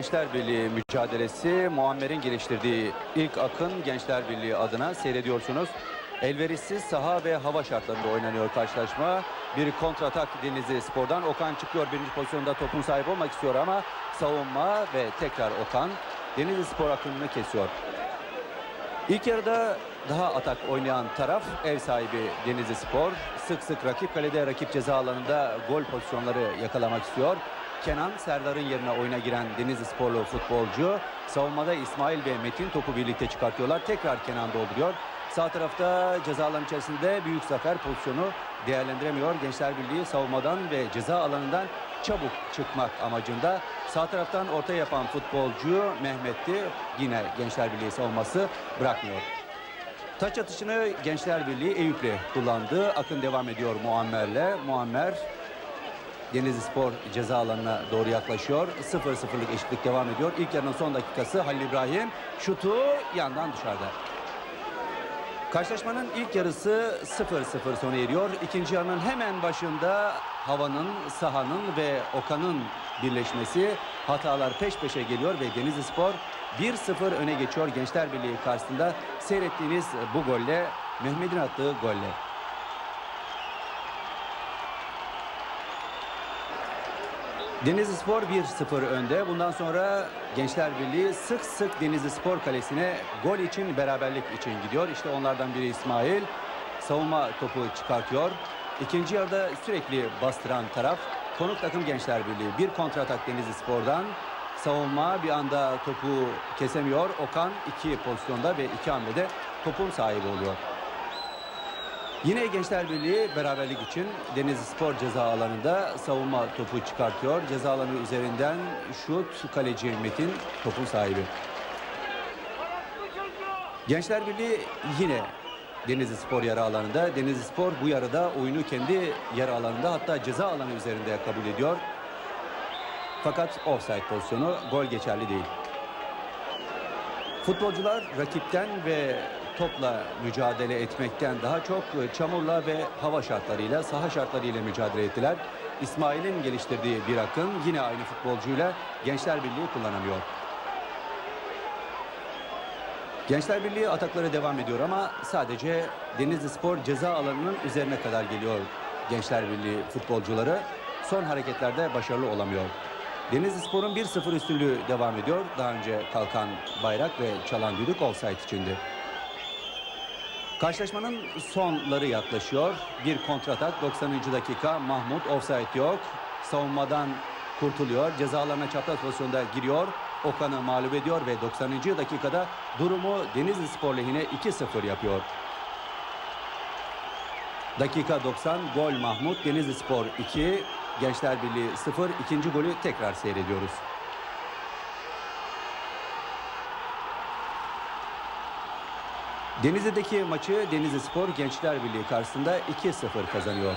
Gençler Birliği mücadelesi Muammer'in geliştirdiği ilk akın Gençler Birliği adına seyrediyorsunuz. Elverişsiz saha ve hava şartlarında oynanıyor karşılaşma. Bir kontratak Denizli Spor'dan Okan çıkıyor birinci pozisyonda topun sahibi olmak istiyor ama savunma ve tekrar Okan Denizli Spor akınını kesiyor. İlk yarıda daha atak oynayan taraf ev sahibi Denizli Spor. Sık sık rakip kalede rakip ceza alanında gol pozisyonları yakalamak istiyor. Kenan Serdar'ın yerine oyuna giren Denizli Sporlu futbolcu. Savunmada İsmail ve Metin topu birlikte çıkartıyorlar. Tekrar Kenan dolduruyor. Sağ tarafta ceza alanı içerisinde büyük zafer pozisyonu değerlendiremiyor. Gençler Birliği savunmadan ve ceza alanından çabuk çıkmak amacında. Sağ taraftan orta yapan futbolcu Mehmet'ti. Yine Gençler Birliği savunması bırakmıyor. Taç atışını Gençler Birliği Eyüp'le kullandı. Akın devam ediyor Muammer'le. Muammer Denizli Spor ceza alanına doğru yaklaşıyor. 0-0'lık eşitlik devam ediyor. İlk yarının son dakikası Halil İbrahim. Şutu yandan dışarıda. Karşılaşmanın ilk yarısı 0-0 sona eriyor. İkinci yarının hemen başında havanın, sahanın ve Okan'ın birleşmesi hatalar peş peşe geliyor ve Denizli Spor 1-0 öne geçiyor Gençler Birliği karşısında. Seyrettiğiniz bu golle Mehmet'in attığı golle. Denizli Spor 1-0 önde. Bundan sonra Gençler Birliği sık sık Denizli Spor kalesine gol için, beraberlik için gidiyor. İşte onlardan biri İsmail. Savunma topu çıkartıyor. İkinci yarıda sürekli bastıran taraf konuk takım Gençler Birliği. Bir kontratak Denizli Spor'dan. Savunma bir anda topu kesemiyor. Okan iki pozisyonda ve iki hamlede topun sahibi oluyor. Yine Gençler Birliği beraberlik için Denizli Spor ceza alanında savunma topu çıkartıyor. Ceza alanı üzerinden şut kaleci Metin topun sahibi. Gençler Birliği yine Denizli Spor yarı alanında. Denizli Spor bu yarıda oyunu kendi yarı alanında hatta ceza alanı üzerinde kabul ediyor. Fakat offside pozisyonu gol geçerli değil. Futbolcular rakipten ve topla mücadele etmekten daha çok çamurla ve hava şartlarıyla, saha şartlarıyla mücadele ettiler. İsmail'in geliştirdiği bir akın yine aynı futbolcuyla Gençler Birliği kullanamıyor. Gençler Birliği atakları devam ediyor ama sadece Denizli Spor ceza alanının üzerine kadar geliyor Gençler Birliği futbolcuları. Son hareketlerde başarılı olamıyor. Denizli Spor'un 1-0 üstünlüğü devam ediyor. Daha önce kalkan bayrak ve çalan düdük offside içindi. Karşılaşmanın sonları yaklaşıyor. Bir kontratak 90. dakika Mahmut offside yok. Savunmadan kurtuluyor. Ceza alanına çapraz pozisyonda giriyor. Okan'ı mağlup ediyor ve 90. dakikada durumu Denizli Spor lehine 2-0 yapıyor. Dakika 90 gol Mahmut Denizli Spor 2 Gençler Birliği 0 ikinci golü tekrar seyrediyoruz. Denizli'deki maçı Denizli Spor Gençler Birliği karşısında 2-0 kazanıyor.